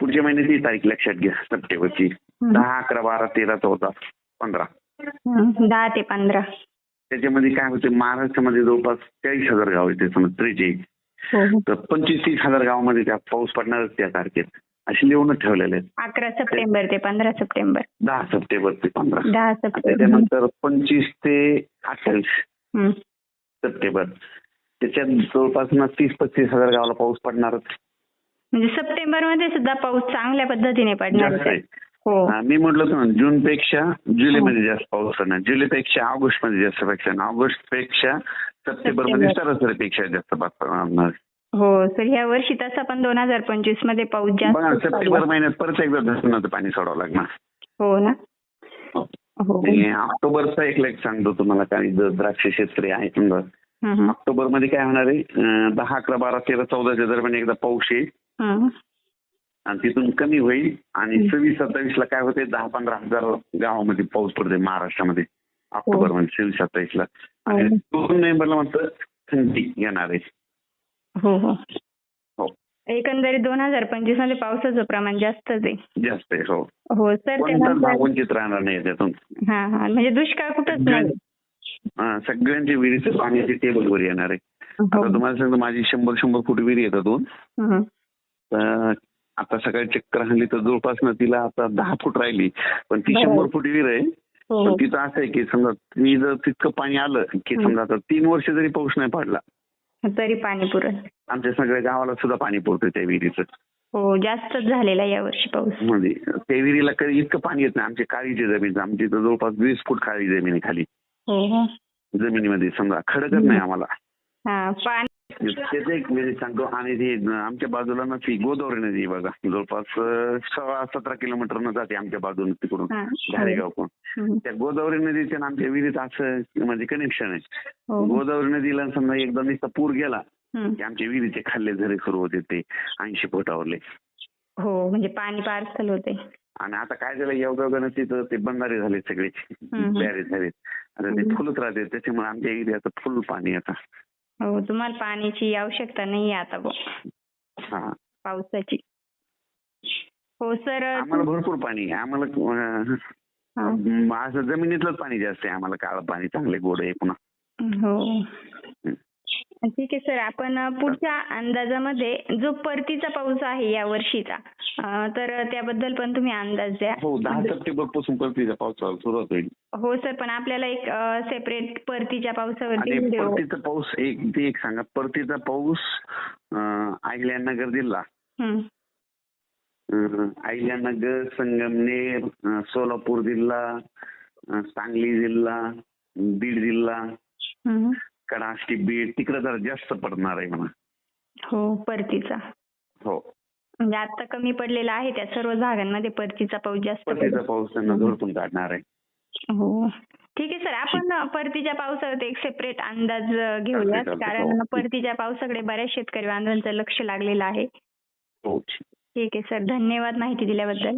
पुढच्या महिन्याची तारीख लक्षात घ्या सप्टेंबरची. दहा अकरा बारा तेरा चौदा पंधरा. दहा ते पंधरा. त्याच्यामध्ये काय होते महाराष्ट्रामध्ये जवळपास चाळीस हजार गाव येते समज त्रेचाळीस हो हो. तर पंचवीस तीस हजार गावामध्ये त्या पाऊस पडणारच त्या तारखेत. असे लिहूनच ठेवलेले आहेत. अकरा सप्टेंबर ते पंधरा सप्टेंबर. दहा सप्टेंबर ते पंधरा. दहा सप्टेंबर. त्याच्यानंतर पंचवीस ते अठ्ठावीस. सप्टेंबर. त्याच्यात जवळपास ना तीस पस्तीस हजार गावाला पाऊस पडणारच. म्हणजे सप्टेंबरमध्ये सुद्धा पाऊस चांगल्या पद्धतीने पडणार जास्त आहे. हो. हा, मी म्हटलं होतं ना जून पेक्षा जुलैमध्ये जास्त पाऊस पडणार जुलैपेक्षा ऑगस्टमध्ये जास्त पेक्षा ऑगस्टपेक्षा सप्टेंबर. मध्ये सरासरी पेक्षा जास्त पाऊस पडणार. हो सर ह्या वर्षी तसा पण दोन हजार पंचवीसमध्ये पाऊस बघा जास्त सप्टेंबर महिन्यात परत एकदा धरणाचं पाणी सोडावं लागणार. हो ना? हो. आणि ऑक्टोबरचा एक लेख सांगतो तुम्हाला काही ज- द्राक्ष शेतकरी आहेत समजा हम्म, ऑक्टोबरमध्ये काय होणार आहे? अं, दहा अकरा बारा तेरा चौदाच्या दरम्यान एकदा पाऊस येईल. आणि तिथून कमी होईल. आणि सव्वीस सत्तावीस ला काय होते? दहा पंधरा हजार गावामध्ये पाऊस पडते महाराष्ट्रामध्ये. ऑक्टोबरमध्ये सव्वीस सत्तावीस ला आणि हो. दोन नोव्हेंबरला मात्र थंडी येणार आहे. हो हो. हो. एकंदरीत दोन हजार पंचवीसमध्ये पावसाचं प्रमाण जास्तच आहे. जास्त आहे हो. हो सर वंचित राहणार नाही त्यातून. हा हा. म्हणजे दुष्काळ कुठंच नाही. अं, सगळ्यांच्या विहिरीचं पाण्याचे टेबलवर येणार आहे. हो. आता तुम्हाला सांगतो माझी शंभर शंभर फूट विहीर येतात दोन. तर आता सकाळी चक्कर आणली तर जवळपास ना तिला आता दहा फूट राहिली. पण ती. शंभर फूट विहीर आहे. हो. पण तिथं असं आहे की समजा मी जर तितकं पाणी आलं की समजा आता तीन वर्ष जरी पाऊस नाही पडला. तरी पाणी पुरत आमच्या सगळ्या गावाला सुद्धा पाणी पुरतं त्या विहिरीचं. हो जास्तच झालेला यावर्षी पाऊस. म्हणजे त्या विहिरीला कधी इतकं पाणी येत नाही. आमची काळीची जमीन आमची तर जवळपास वीस फूट काळी जमीन खाली. हो हो. जमिनीमध्ये समजा. खडकच नाही आम्हाला. पाणी त्याचं एक म्हणजे सांगतो आणि ती आमच्या बाजूला ना ती गोदावरी नदी आहे बघा जवळपास सोळा सतरा किलोमीटर न जाते आमच्या बाजून तिकडून. धारेगाव पण. त्या गोदावरी नदीच्या आणि आमच्या विहिरीत असं म्हणजे कनेक्शन आहे हो गोदावरी नदीला समजा एकदा नुसता पूर गेला. की आमच्या विहिरीचे खाल्ले झरे सुरू होते ते ऐंशी फुटावरले हो म्हणजे पाणी पार्सल होते आणि आता काय झालं योगायोगानं तिथं ते बंधारे झाले सगळे. बॅरेज झाले आता ते. फुलत राहते त्याच्यामुळे आमच्या एरियाचं फुल पाणी आता हो तुम्हाला पाण्याची आवश्यकता नाही आता हा. पावसाची. हो सर आम्हाला भरपूर पाणी आहे. आम्हाला. अं, असं जमिनीतलंच पाणी जास्त आहे. आम्हाला काळं पाणी चांगले गोड आहे पुन्हा. हो. ठीक आहे सर आपण पुढच्या अंदाजामध्ये जो परतीचा पाऊस आहे या वर्षीचा तर त्याबद्दल पण तुम्ही अंदाज द्या. हो दहा सप्टेंबरपासून परतीचा पाऊस चालू सुरुवात होईल हो सर पण आपल्याला एक सेपरेट परतीच्या पावसावरती आणि व्हिडिओ परतीचा पाऊस एक ते एक सांगा. परतीचा पाऊस अं, अहिल्यानगर जिल्हा. हम्म. अं, अहिल्यानगर संगमनेर अं, सोलापूर जिल्हा अं, सांगली जिल्हा बीड जिल्हा. हम्म. कडाष्टी बीड तिकडे जरा जास्त पडणार आहे म्हणा. हो परतीचा. हो. म्हणजे आता कमी पडलेला आहे त्या सर्व भागांमध्ये परतीचा पाऊस जास्त परतीचा. पाऊस त्यांना झोडपून काढणार आहे. हो. ठीक आहे सर. आपण परतीच्या पावसावरती एक सेपरेट अंदाज घेऊयात चालतंय, कारण हो. परतीच्या पावसाकडे बऱ्याच शेतकरी बांधवांचं लक्ष लागलेलं आहे. हो ठीक आहे सर. धन्यवाद माहिती दिल्याबद्दल.